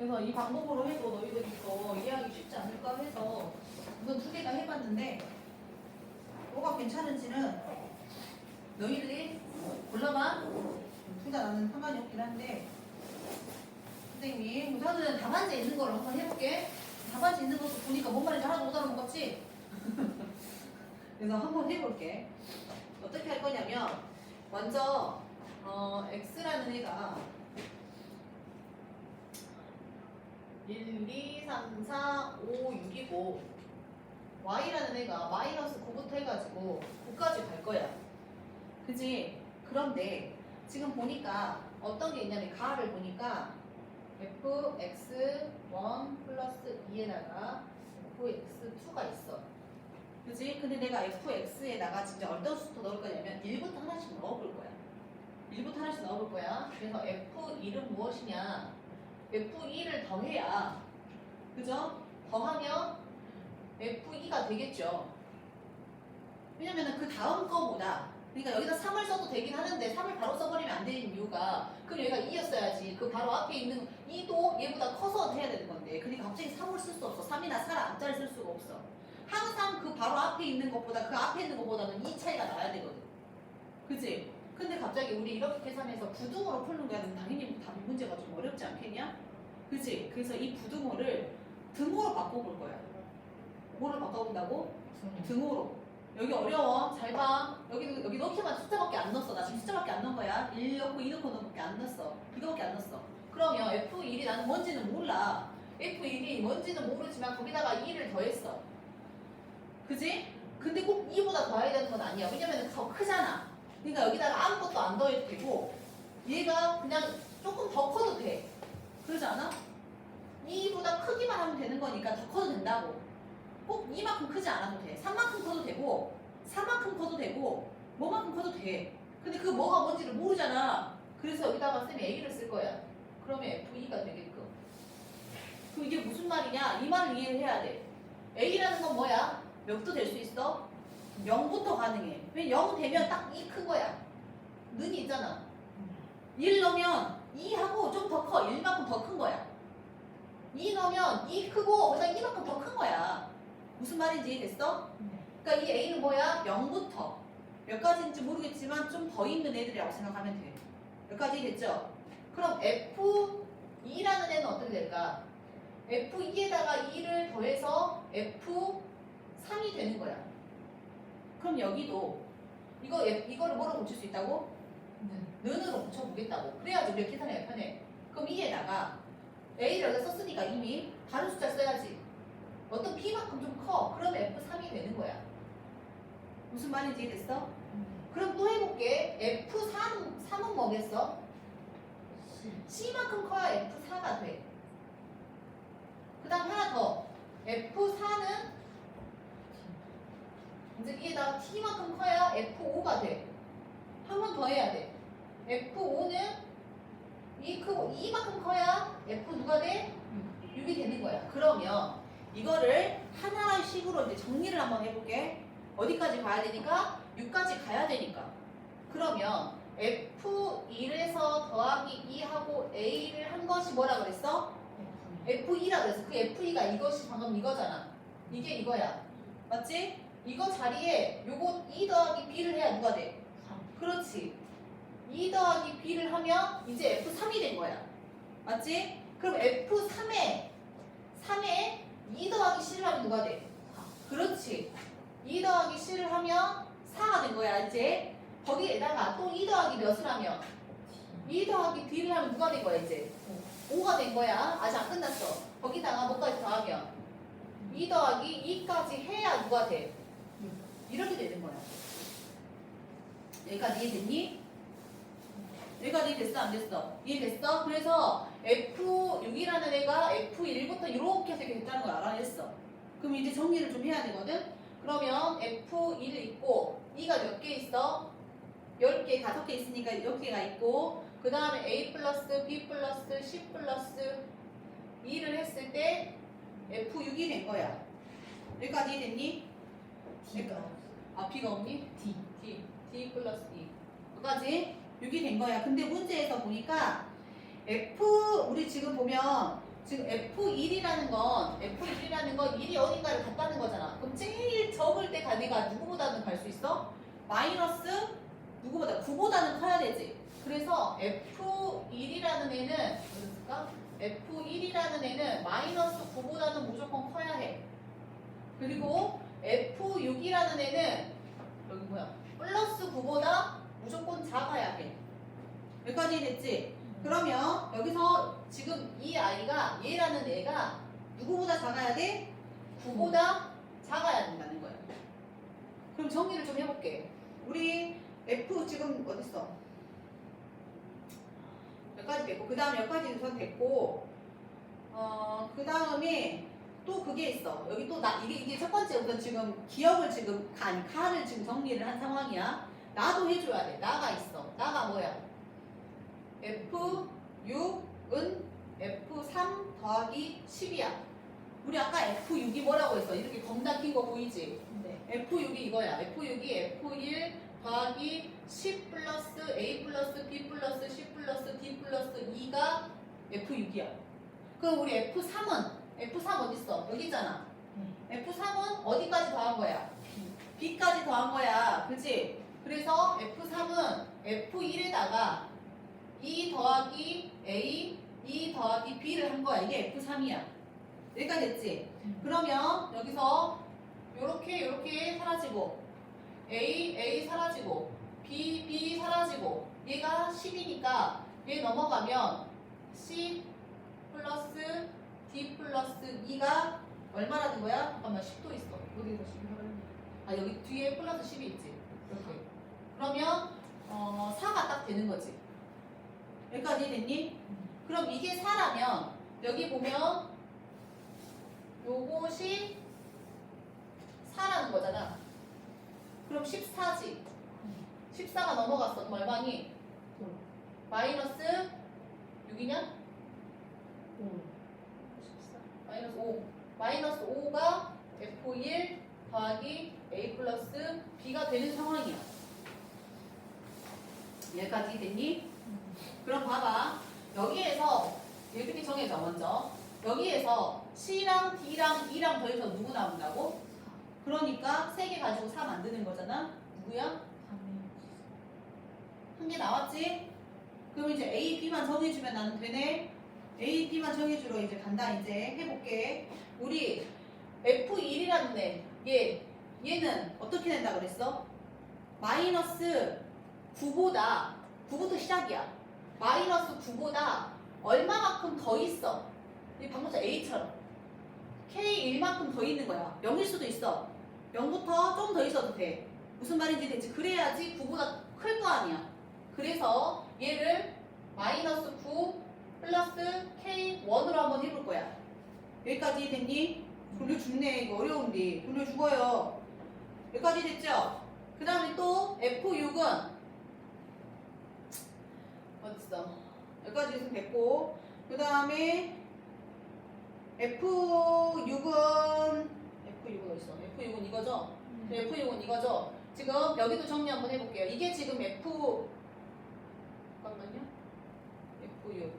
그래서 이 방법으로 해도 너희들이 또 이해하기 쉽지 않을까 해서 우선 두개다 해봤는데 뭐가 괜찮은지는 너희들이 골라봐. 둘다 나는 상관이 없긴 한데 선생님이 우선은 답안지에 있는 걸 한번 해볼게. 답안지 있는 것도 보니까 뭔 말인지 하나도 못 알아먹었지? 그래서 한번 해볼게. 어떻게 할 거냐면 먼저 어, x라는 애가 1, 2, 3, 4, 5, 6이고 y라는 애가 마이너스 9부터 해가지고 9까지 갈 거야. 그지? 그런데 지금 보니까 어떤 게 있냐면 가를 보니까 fx1 플러스 2에다가 fx2가 있어. 그지? 근데 내가 fx에다가 진짜 어떤 수부터 넣을 거냐면 1부터 하나씩 넣어볼 거야. 1부터 하나씩 넣어볼 거야. 그래서 f1은 무엇이냐? F2를 더해야 그죠? 더하면 f2가 되겠죠. 왜냐면은 그 다음 거보다 그러니까 여기다 3을 써도 되긴 하는데 3을 바로 써버리면 안 되는 이유가 그럼 여기가 2였어야지 그 바로 앞에 있는 2도 얘보다 커서 해야 되는 건데 그러니까 갑자기 3을 쓸 수 없어 3이나 4를 앞자리 쓸 수가 없어 항상 그 바로 앞에 있는 것보다 그 앞에 있는 것보다는 이 차이가 나야 되거든 그치? 근데 갑자기 우리 이렇게 계산해서 부등호로 푸는 거야는 당연히 답 문제가 좀 어렵지 않겠냐? 그치? 그래서 이 부등호를 등호로 바꿔볼 거야 뭐를 바꿔본다고? 등호로 여기 어려워. 잘 봐. 여기 여기 넣기만 숫자밖에 안 넣었어. 나 지금 숫자밖에 안 넣은 거야. 1 넣고 2 넣고 너밖에 안 넣었어. 이거밖에 안 넣었어. 그러면 F1이 나는 뭔지는 몰라. F1이 뭔지는 모르지만 거기다가 2를 더했어. 그지? 근데 꼭 2보다 더해야 되는 건 아니야. 왜냐면 더 크잖아. 그러니까 여기다가 아무것도 안 더해도 되고 얘가 그냥 조금 더 커도 돼. 그러지 않아? 2보다 크기만 하면 되는 거니까 더 커도 된다고. 꼭 이만큼 크지 않아도 돼. 3만큼 커도 되고, 4만큼 커도 되고, 뭐만큼 커도 돼. 근데 그 뭐가 뭔지를 모르잖아. 그래서 여기다가 쌤이 A를 쓸 거야. 그러면 F2가 되게끔. 그럼 이게 무슨 말이냐? 이 말을 이해를 해야 돼. A라는 건 뭐야? 몇도 될 수 있어? 0부터 가능해. 왜 0 되면 딱 2 큰 거야. 는이 있잖아. 1 넣으면 2하고 좀 더 커. 1만큼 더 큰 거야. 2 넣으면 2 크고 거기다 2만큼 더 큰 거야. 무슨 말인지 이해됐어? 그러니까 이 A는 뭐야? 0부터 몇 가지인지 모르겠지만 좀 더 있는 애들이라고 생각하면 돼. 몇 가지 됐죠? 그럼 F2라는 애는 어떻게 될까? F2에다가 2를 더해서 F3이 되는 거야. 그럼 여기도 이거 이거를 뭐로 고칠 수 있다고? 는으로 붙여보겠다고. 그래야지 우리가 계산이 편해. 그럼 2에다가 A를 여기다 썼으니까 이미 다른 숫자 써야지. 어떤 B만큼 좀 커. 그러면 F3이 되는 거야. 무슨 말인지 이해됐어? 그럼 또 해볼게. F3, 3은 뭐겠어? C만큼 커야 F4가 돼. 그 다음 하나 더. F4는 이제 이에다가 T만큼 커야 F5가 돼. 한 번 더 해야 돼. F5는 이 크고 2만큼 커야 F 누가 돼? 6이 되는 거야. 그러면 이거를 하나씩으로 이제 정리를 한번 해볼게. 어디까지 가야 되니까? 6까지 가야 되니까. 그러면 F1에서 더하기 2하고 A를 한 것이 뭐라 그랬어? F2라 그랬어. 그 F2가 이것이 방금 이거잖아. 이게 이거야. 맞지? 이거 자리에 요거 2 더하기 B를 해야 누가 돼? 그렇지. 2 더하기 B를 하면 이제 F3이 된 거야. 맞지? 그럼 F3에 3에 2 더하기 C를 하면 누가 돼? 그렇지. 2 더하기 C를 하면 4가 된 거야, 이제. 거기에다가 또 2 더하기 몇을 하면 2 더하기 B를 하면 누가 된 거야, 이제? 5가 된 거야. 아직 안 끝났어. 거기다가 뭐까지 더하면 2 더하기 2까지 해야 누가 돼? 이렇게 되는 거야. 여기까지 이해됐니? 여기까지 이해됐어? 안 됐어? 이해됐어? 그래서 F6이라는 애가 F1부터 이렇게 해서 이렇게 됐다는 걸 알아냈어. 그럼 이제 정리를 좀 해야 되거든? 그러면 F1 있고 2가 몇 개 있어? 10개, 5개 있으니까 10개가 있고 그 다음에 A 플러스 B 플러스 C 플러스 2를 했을 때 F6이 된 거야. 여기까지 이해됐니? D 가 아, 없니? D D, D 플러스 E. 여기까지 6이 된 거야. 근데 문제에서 보니까 F, 우리 지금 보면 지금 F1이라는 건 F1이라는 건 1이 어딘가를 갔다는 거잖아. 그럼 제일 적을 때 가니가 누구보다는 갈 수 있어? 마이너스 누구보다 9보다는 커야 되지. 그래서 F1이라는 애는 어딨을까? F1이라는 애는 마이너스 9보다는 무조건 커야 해. 그리고 F6이라는 애는 여기 뭐야? 플러스 9보다 무조건 작아야 해. 여기까지 됐지? 그러면 여기서 지금 이 아이가 얘라는 애가 누구보다 작아야 돼? 9보다 작아야 된다는 거야. 그럼 정리를 좀 해볼게. 우리 F 지금 어딨어? 여기까지 됐고 그 다음 여기까지 우선 됐고 어, 그 다음에 또 그게 있어. 여기 또 나 이게 이게 첫 번째 우선 지금 기억을 지금 간 카를 지금 정리를 한 상황이야. 나도 해줘야 돼. 나가 있어. 나가 뭐야? F6은 F3 더하기 10이야. 우리 아까 F6이 뭐라고 했어? 이렇게 겁나 긴거 보이지? 네. F6이 이거야. F6이 F1 더하기 10 플러스 A 플러스 B 플러스 C 플러스 D 플러스 2가 F6이야. 그럼 우리 F3은 F3 어딨어? 여기 있잖아. F3은 어디까지 더한 거야? B까지 더한 거야. 그치? 그래서 F3은 F1에다가 2 더하기 A, 2 더하기 B를 한 거야. 이게 F3이야. 여기까지 됐지? 그러면 여기서 요렇게 요렇게 사라지고 A, A 사라지고 B, B 사라지고 얘가 10이니까 얘 넘어가면 C 플러스 D 플러스 2가 얼마라는 거야? 잠깐만 10도 있어. 어디가 10이 아 여기 뒤에 플러스 10이 있지. 이렇게. 그러면 어, 4가 딱 되는 거지. 여기까지 됐니? 그럼 이게 4라면 여기 보면 요것이 4라는 거잖아. 그럼 14지. 14가 넘어갔어. 그럼 얼마니? 마이너스 6이냐? 마이너스 5. 마이너스 5가 F1 더하기 A 플러스 B가 되는 상황이야. 여기까지 됐니? 그럼 봐봐. 여기에서 이렇게 정해져 먼저. 여기에서 C랑 D랑 E랑 더해서 누구 나온다고? 그러니까 세개 가지고 4 만드는 거잖아. 누구야? 한 개 나왔지? 그럼 이제 A, B만 정해주면 나는 되네. A, B만 정해주러 이제 간다 이제 해볼게. 우리 F1이라는 애, 얘, 얘는 어떻게 된다 그랬어? 마이너스 9보다 9부터 시작이야. 마이너스 9보다 얼마만큼 더 있어? 이전 A처럼 K1만큼 더 있는 거야. 0일 수도 있어. 0부터 좀 더 있어도 돼. 무슨 말인지 되지? 그래야지 9보다 클 거 아니야. 그래서 얘를 마이너스 9 플러스 K1으로 한번 해볼 거야. 여기까지 됐니? 돌려 죽네. 이거 어려운데. 돌려 죽어요. 여기까지 됐죠? 그 다음에 또 F6은 어딨어? 여기까지 해서 됐고 그 다음에 F6은 F6은 어딨어? F6은 이거죠? 네, F6은 이거죠? 지금 여기도 정리 한번 해볼게요. 이게 지금 F 잠깐만요. F6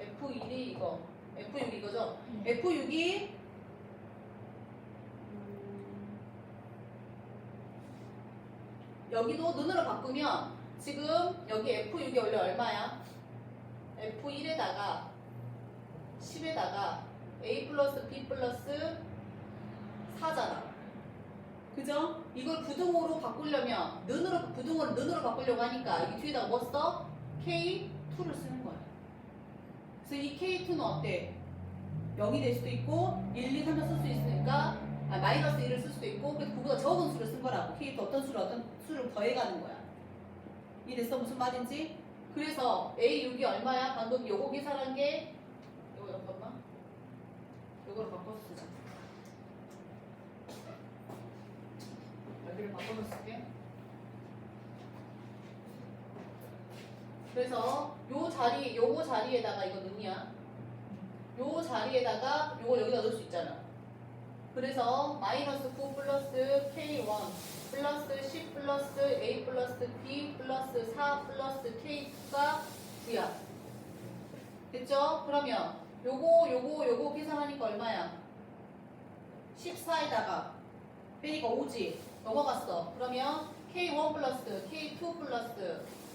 F1이 이거 F6 이거죠? F6이 여기도 눈으로 바꾸면 지금 여기 F6이 원래 얼마야? F1에다가 10에다가 A 플러스 B 플러스 4잖아. 그죠? 이걸 부등호로 바꾸려면 눈으로 부등호를 눈으로 바꾸려고 하니까 여기 뒤에다가 뭐 써? K2를 쓰는. 그래서 이 K2는 어때? 0이 될 수도 있고 1, 2, 3을 쓸 수 있으니까 아, 마이너스 1을 쓸 수도 있고 그래도 그보다 적은 수를 쓴 거라고 K2 어떤 수를 어떤 수를 더해가는 거야. 이해됐어? 무슨 말인지? 그래서 A6이 얼마야? 방금 요거 계산한 게 요거 잠깐만 요거를 바꿔서 쓰자 여기를 바꿔서 쓸게 그래서 요 자리 요거 자리에다가 이거 넣냐 요 자리에다가 요걸 여기다 넣을 수 있잖아 그래서 마이너스 9 플러스 K1 플러스 10 플러스 A 플러스 B 플러스 4 플러스 K가 9야. 됐죠? 그러면 요거 요거 요거 계산하니까 얼마야? 14에다가 빼니까 5지 넘어갔어 그러면 K1 플러스 K2 플러스 그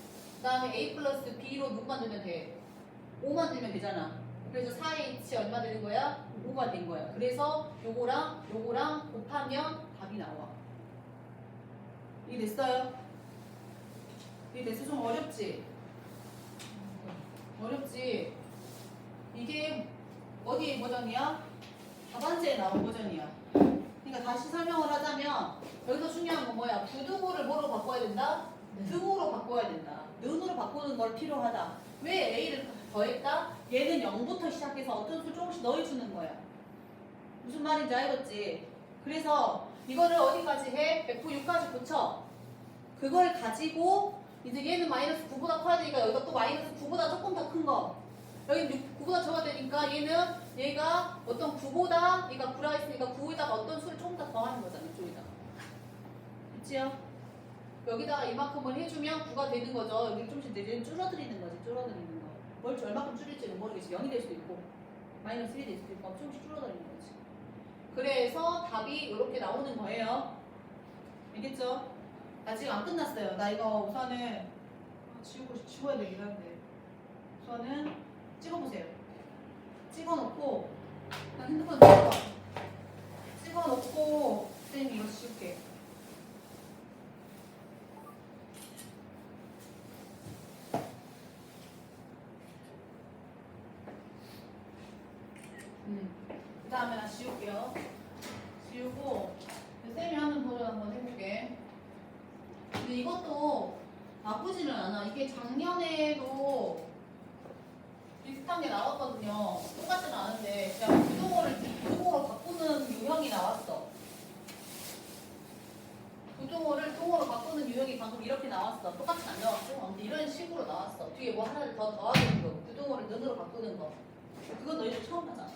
다음에 A 플러스 B로 눈만 들면 돼 5만 들면 되잖아 그래서 4H 얼마 되는 거야? 5가 된 거야 그래서 요거랑 요거랑 곱하면 답이 나와 이게 됐어요? 이게 됐어 좀 어렵지? 어렵지? 이게 어디 버전이야? 답안지에 나온 버전이야. 그러니까 다시 설명을 하자면 여기서 중요한 건 뭐야? 부등호를 뭐로 바꿔야 된다? 등호로 바꿔야 된다. 는으로 바꾸는 걸 필요하다. 왜 A를 더했다? 얘는 0부터 시작해서 어떤 수 조금씩 넣어주는 거야. 무슨 말인지 알겠지? 그래서 이거를 어디까지 해? F6까지 붙여. 그걸 가지고 이제 얘는 마이너스 9보다 커야 되니까 여기가 또 마이너스 9보다 조금 더 큰 거. 여기 9보다 적어야 되니까 얘는 얘가 어떤 9보다 얘가 9라 했으니까 9에다가 어떤 수를 조금 더 더하는 거잖아 이쪽에다가. 그치요? 여기다가 이만큼을 해주면 9가 되는 거죠. 여기 좀씩 내리는 줄어드리는 거지 줄어드리는 거. 뭘 얼마큼 줄일지는 모르겠지. 0이 될 수도 있고 마이너스 1이 될 수도 있고 조금씩 줄어드리는 거지. 그래서 답이 이렇게 나오는 거예요. 알겠죠? 아직 안 끝났어요. 나 이거 우선은 아, 지우고 지워야 되긴 한데 우선은 찍어보세요. 찍어놓고 난 핸드폰 찍어. 찍어놓고 쌤 이거 지울게. 음. 그 지울게요. 지우고 쌤이 하는 버전 한번 해볼게. 근데 이것도 나쁘지는 않아. 이게 작년에도 비슷한 게 나왔거든요. 똑같지는 않은데 그냥 부동어를 부동어로 바꾸는 유형이 나왔어. 부동어를 동어로 바꾸는 유형이 방금 이렇게 나왔어. 똑같이 안 나왔고, 근데 이런 식으로 나왔어. 뒤에 뭐 하나를 더 더하는 거, 부동어를 는으로 바꾸는 거. 그건 너희들 처음 하잖아.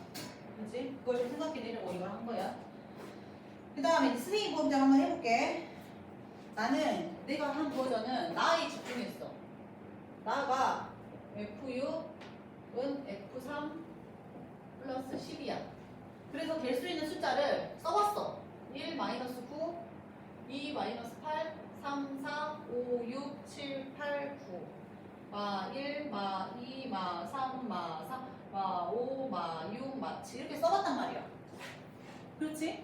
그지? 그걸 좀 생각해 내려고 이걸 한 거야. 그 다음에 스윙 범장 한번 해볼게. 나는 내가 한 버전은 나에 집중했어. 나가 F6은 F3 플러스 10이야. 그래서 될 수 있는 숫자를 써봤어. 1 마이너스 9, 2 마이너스 8, 3, 4, 5, 6, 7, 8, 9. 마 1, 마 2, 마 3, 마 4, 마 5, 마 6, 마7 이렇게 써봤단 말이야. 그렇지?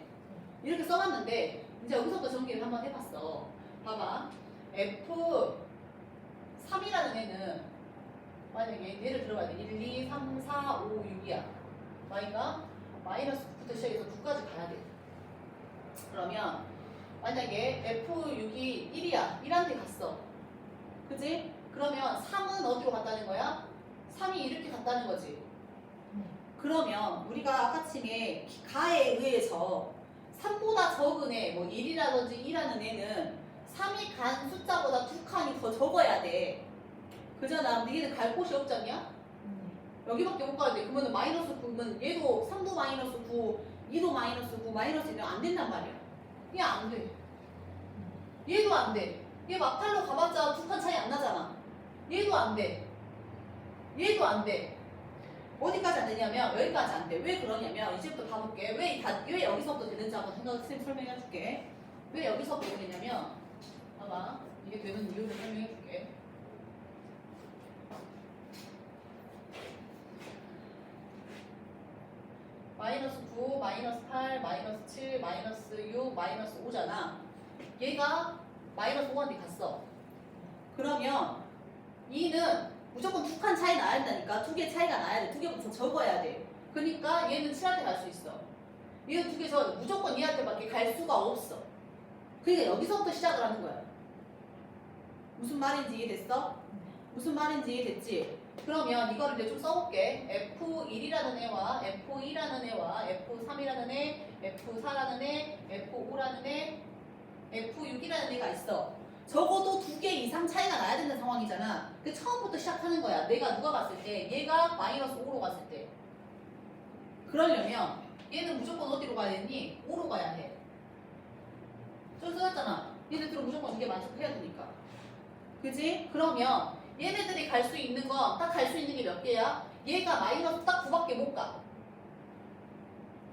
이렇게 써봤는데 이제 여기서부터 전개를 한번 해봤어. 봐봐. F3이라는 애는 만약에 얘를 들어봐야 돼. 1, 2, 3, 4, 5, 6이야. y가 마이너스 9부터 시작해서 9까지 가야 돼. 그러면 만약에 F6이 1이야. 1한테 갔어. 그지? 그러면 3은 어디로 갔다는 거야? 3이 이렇게 갔다는 거지. 그러면 우리가 아까침에 가에 의해서 3보다 적은 애, 뭐 1이라든지 2라는 애는 3이 간 숫자보다 두 칸이 더 적어야 돼. 그잖아. 근데 얘는 갈 곳이 없잖냐? 여기밖에 못 가야 돼. 그러면 마이너스 9면 얘도 3도 마이너스 9, 2도 마이너스 9, 마이너스 1은 안 된단 말이야. 얘 안 돼. 얘도 안 돼. 얘 막팔로 가봤자 두 칸 차이 안 나잖아. 얘도 안 돼. 얘도 안 돼. 어디까지 안 되냐면 여기까지 안 돼. 왜 그러냐면 이제부터 봐볼게. 왜, 이 다, 왜 여기서부터 되는지 한번 생각 쌤 설명해 줄게. 왜 여기서부터 되냐면 봐봐. 이게 되는 이유를 설명해 줄게. 마이너스 9, 마이너스 8, 마이너스 7, 마이너스 6, 마이너스 5잖아. 얘가 마이너스 5한테 갔어. 그러면 2는 무조건 두 칸 차이 나야 된다니까. 두 개 차이가 나야 돼. 두 개부터 적어야 돼. 그러니까 얘는 7한테 갈 수 있어. 얘는 두 개서 무조건 얘한테밖에 갈 수가 없어. 그러니까 여기서부터 시작을 하는 거야. 무슨 말인지 이해됐어? 무슨 말인지 이해됐지? 그러면 이거를 이제 좀 써볼게. F1이라는 애와 F2라는 애와 F3이라는 애, F4라는 애, F5라는 애, F6이라는 애가 있어. 적어도 두 개 이상 차이가 나야 되는 상황이잖아. 그 처음부터 시작하는 거야. 내가 누가 갔을 때, 얘가 마이너스 5로 갔을 때. 그러려면 얘는 무조건 어디로 가야 되니? 5로 가야 해. 저 써놨잖아. 얘네들은 무조건 두개 만족해야 되니까. 그지? 그러면 얘네들이 갈 수 있는 건 딱 갈 수 있는 게 몇 개야? 얘가 마이너스 딱 9밖에 못 가.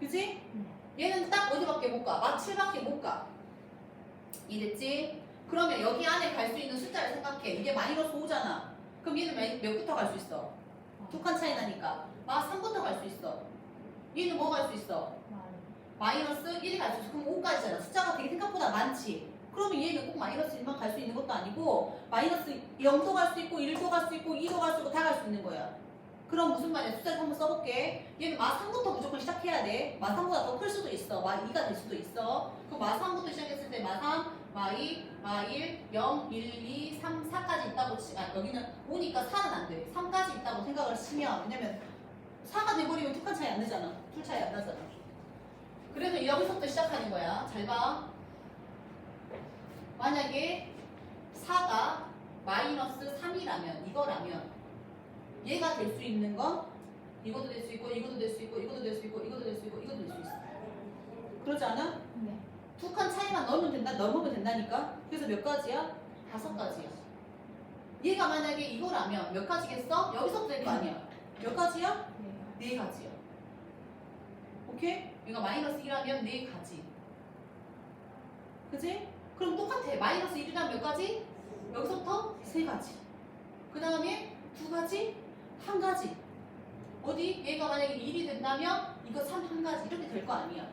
그지? 얘는 딱 어디밖에 못 가? 마 7밖에 못 가. 이랬지? 그러면 여기 안에 갈 수 있는 숫자를 생각해. 이게 마이너스 5잖아. 그럼 얘는 몇- 몇부터 갈 수 있어? 두 칸 차이 나니까. 마 3부터 갈 수 있어. 얘는 뭐 갈 수 있어? 마이너스 1이 갈 수 있어. 그럼 5까지잖아. 숫자가 되게 생각보다 많지. 그러면 얘는 꼭 마이너스 1만 갈 수 있는 것도 아니고 마이너스 0도 갈 수 있고 1도 갈 수 있고 2도 갈 수 있고 다 갈 수 있는 거야. 그럼 무슨 말이야? 숫자를 한번 써볼게. 얘는 마 3부터 무조건 시작해야 돼. 마 3보다 더 클 수도 있어. 마 2가 될 수도 있어. 그럼 마 3부터 시작했을 때 마 3, 마 2, 마 1, 0, 1, 2, 3, 4까지 있다고 치, 아, 여기는 5니까 4는 안 돼. 3까지 있다고 생각을 치면, 왜냐면 4가 돼버리면 두칸 차이 안 나잖아. 둘 차이 안 나잖아. 그래서 여기서부터 시작하는 거야. 잘 봐. 만약에 4가 마이너스 3이라면, 이거라면, 얘가 될 수 있는 건 이것도 될 수 있고, 이것도 될 수 있고, 이것도 될 수 있고, 이것도 될 수 있고, 이것도 될 수 있어. 그러지 않아? 두 칸 차이만 넣으면 된다, 넣으면 된다니까? 그래서 몇 가지야? 다섯 가지야. 얘가 만약에 이거라면 몇 가지겠어? 여기서부터 될거 아니야. 몇 가지야? 네 가지야. 오케이? 얘가 마이너스 1하면 네 가지. 그지? 그럼 똑같아. 마이너스 1이라면 몇 가지? 여기서부터 세 가지. 그 다음에 두 가지? 한 가지. 어디? 얘가 만약에 1이 된다면 이거 3 한 가지. 이렇게 될 거 아니야.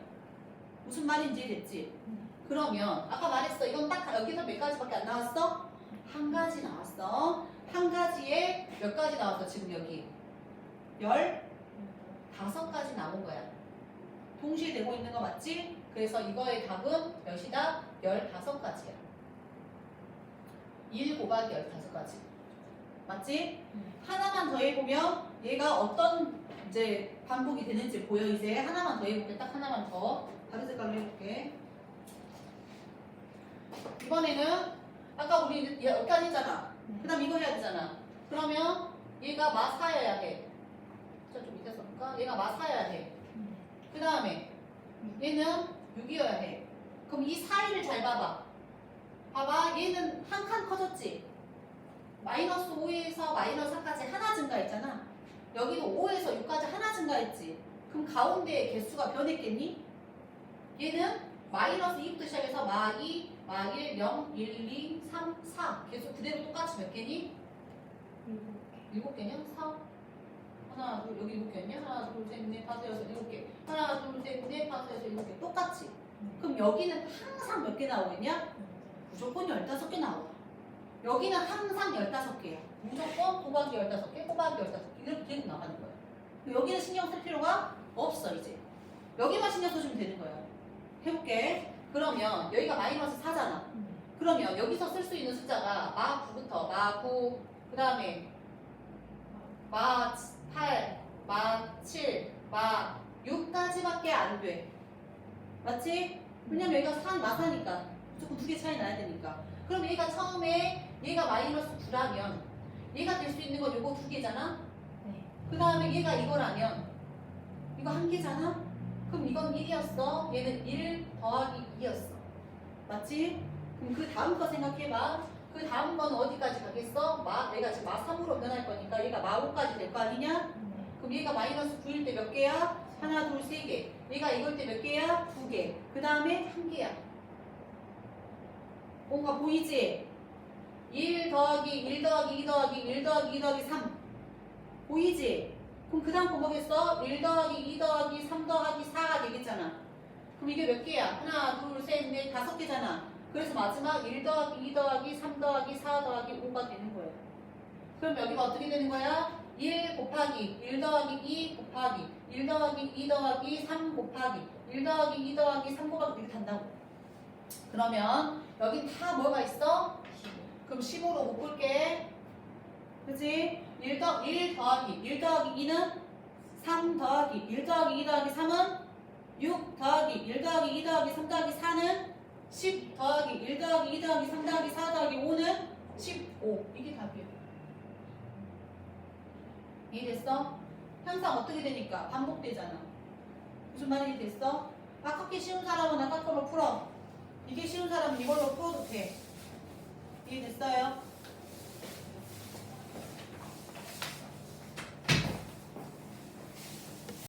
무슨 말인지 됐지? 그러면 아까 말했어. 이건 딱 여기서 몇 가지밖에 안 나왔어? 한 가지 나왔어. 한 가지에 몇 가지 나왔어? 지금 여기 열 다섯 가지 나온 거야. 동시에 되고 있는 거 맞지? 그래서 이거의 답은 몇이다? 열다섯 가지야. 1 곱하기 열다섯 가지. 맞지? 하나만 더 해보면 얘가 어떤 이제 반복이 되는지 보여 이제 하나만 더 해볼게. 딱 하나만 더 다른 색깔로 해볼게. 이번에는 아까 우리 이제 여기까지 했잖아. 그 다음 이거 해야 되잖아. 그러면 얘가 마사여야 해. 저좀 밑에 써볼까? 얘가 마사여야 해. 그 다음에 얘는 6이어야 해. 그럼 이 사이를 잘 봐봐. 봐봐. 얘는 한 칸 커졌지? 마이너스 5에서 마이너스 4까지 하나 증가했잖아. 여기도 5에서 6까지 하나 증가했지. 그럼 가운데 개수가 변했겠니? 얘는 마이너스 2부터 시작해서 마 2, 마 1, 0, 1, 2, 3, 4 계속 그대로 똑같이 몇 개니? 일곱 개냐? 4 하나 둘 여기 일곱 개였냐? 하나 둘 셋 넷 다섯 여섯 일곱 개. 하나 둘 셋 넷 다섯 여섯 일곱 개. 똑같이. 그럼 여기는 항상 몇 개 나오겠냐? 무조건 15개 나와. 여기는 항상 15개야. 무조건 곱하기 15개 곱하기 15개. 이렇게 계속 나가는 거야. 여기는 신경 쓸 필요가 없어 이제. 여기만 신경 써주면 되는 거야 해볼게 그러면 여기가 마이너스 4잖아 그러면 여기서 쓸 수 있는 숫자가 마 9부터 마 9, 그 다음에 마 8, 마 7, 마 6까지밖에 안 돼. 맞지? 왜냐면 여기가 4, 마사니까 무조건 두개 차이 나야 되니까. 그럼 얘가 처음에 얘가 마이너스 9라면 얘가 될 수 있는 건 요거 두 개잖아? 그 다음에 얘가 이거라면 이거 한 개잖아? 그럼 이건 1이었어. 얘는 1 더하기 2였어. 맞지? 그럼 그 다음 거 생각해봐. 그 다음 거는 어디까지 가겠어? 마, 얘가 지금 마 3으로 변할 거니까 얘가 마 5까지 될 거 아니냐? 그럼 얘가 마이너스 9일 때 몇 개야? 하나, 둘, 세 개. 얘가 이걸 때 몇 개야? 두 개. 그 다음에 한 개야. 뭔가 보이지? 1 더하기 1 더하기 2 더하기 1 더하기 2 더하기 3. 보이지? 그럼 그 다음 거 뭐겠어? 1 더하기 2 더하기 3 더하기 4가 되겠잖아. 그럼 이게 몇 개야? 하나, 둘, 셋, 넷, 다섯 개잖아. 그래서 마지막 1 더하기 2 더하기 3 더하기 4 더하기 5가 되는 거예요. 그럼 여기가 어떻게 되는 거야? 1 곱하기 1 더하기 2 곱하기 1 더하기 2 더하기 3 곱하기 1 더하기 2 더하기 3 곱하기 이렇게 단다고. 그러면 여긴 다 뭐가 있어? 그럼 10으로 묶을게. 그지? 1, 더, 1 더하기 1 더하기 2는 3 더하기 1 더하기 2 더하기 3은 6 더하기 1 더하기 2 더하기 3 더하기 4는 10 더하기 1 더하기 2 더하기 3 더하기 4 더하기 5는 15 이게 답이야 이해됐어? 항상 어떻게 되니까 반복되잖아 무슨 말이 됐어? 아깝게 쉬운 사람은 아까 걸로 풀어 이게 쉬운 사람은 이걸로 풀어도 돼 이해됐어요?